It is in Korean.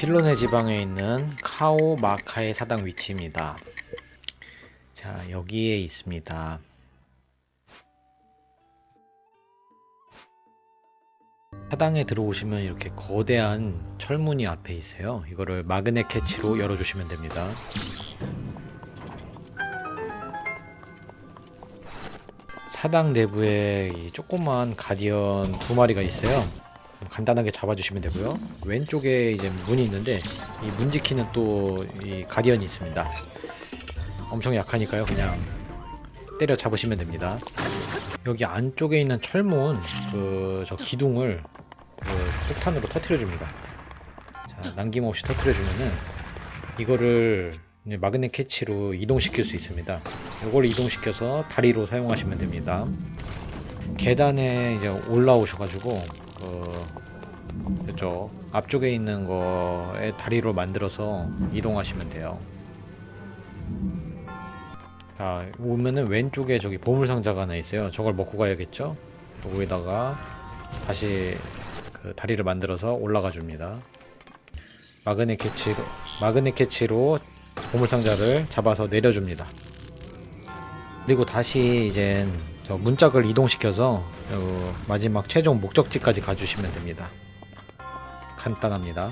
필로네 지방에 있는 카오 마카의 사당 위치입니다. 자, 여기에 있습니다. 사당에 들어오시면 이렇게 거대한 철문이 앞에 있어요. 이거를 마그넷 캐치로 열어주시면 됩니다. 사당 내부에 이 조그만 가디언 두 마리가 있어요. 간단하게 잡아주시면 되고요. 왼쪽에 이제 문이 있는데 이 문 지키는 또 이 가디언이 있습니다. 엄청 약하니까요. 그냥 때려 잡으시면 됩니다. 여기 안쪽에 있는 철문 그 저 기둥을 그 폭탄으로 터트려 줍니다. 자, 남김없이 터트려 주면은 이거를 마그넷 캐치로 이동시킬 수 있습니다. 이걸 이동시켜서 다리로 사용하시면 됩니다. 계단에 이제 올라오셔가지고 그 이쪽 앞쪽에 있는 거에 다리로 만들어서 이동하시면 돼요. 자 오면은 왼쪽에 저기 보물 상자가 하나 있어요. 저걸 먹고 가야겠죠? 여기다가 다시 그 다리를 만들어서 올라가 줍니다. 마그넷 캐치로 마그넷 캐치로 보물 상자를 잡아서 내려줍니다. 그리고 다시 이젠 저 문짝을 이동시켜서 어, 마지막 최종 목적지까지 가주시면 됩니다. 간단합니다.